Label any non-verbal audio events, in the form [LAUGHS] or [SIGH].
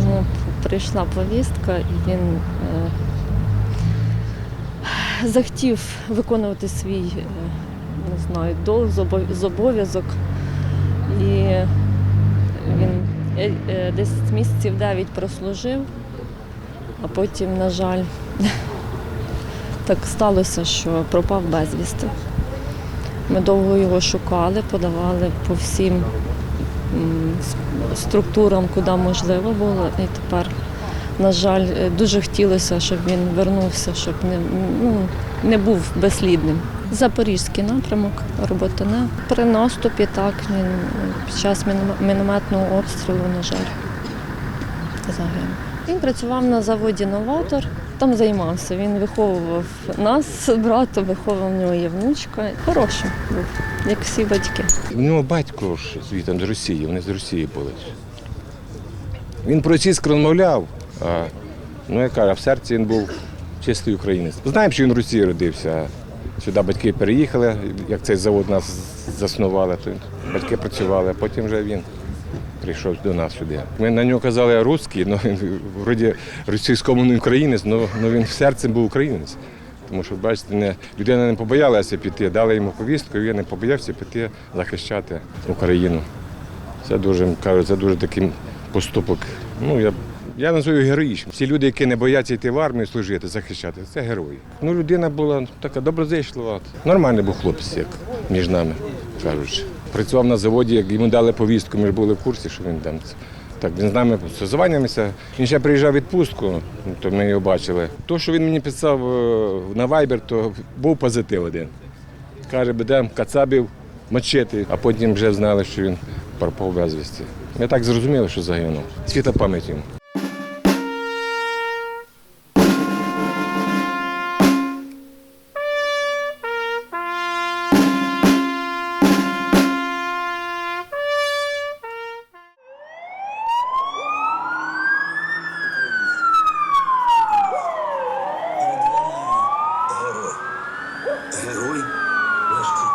йому прийшла повістка, і він е, захотів виконувати свій е, не знаю, долг, зобов'язок. І він е, е, десь місяців 9 прослужив, а потім, на жаль, [LAUGHS] так сталося, що пропав безвісти. Ми довго його шукали, подавали по всім структурам, куди можливо було. І тепер, на жаль, е, дуже хотілося, щоб він вернувся, щоб не, ну, не був безслідним. Запорізький напрямок, роботине. При наступі так він під час мінометного обстрілу, на жаль, загинув. Він працював на заводі Новатор, там займався. Він виховував нас з братом, виховував в нього є внучка. Хороший був, як всі батьки. У нього батько ж звідти з Росії, вони з Росії були. Він по-російськи розмовляв, а ну я кажу, а в серці він був чистий українець. Знаємо, що він в Росії родився. Сюди батьки переїхали, як цей завод нас заснували, то батьки працювали, а потім вже він прийшов до нас сюди. Ми на нього казали русський, але він вроді російськомовний українець, але він в серці був українець. Тому що, бачите, не, людина не побоялася піти, дали йому повістку, і він не побоявся піти захищати Україну. Це дуже кажу, це дуже такий поступок. Ну, я, я називаю героїчним. Всі люди, які не бояться йти в армію служити, захищати, це герої. Ну, людина була така доброзичлива. Нормальний був хлопець, як між нами кажучи. Працював на заводі, як йому дали повістку, ми ж були в курсі, що він там. Так, він з нами созванюємося. Він ще приїжджав відпустку, то ми його бачили. То, що він мені писав е, на Viber, то був позитив один. Каже, будемо кацабів мочити, а потім вже знали, що він пропав безвісті. Ми так зрозуміли, що загинув. Світа пам'ять йому. герой наш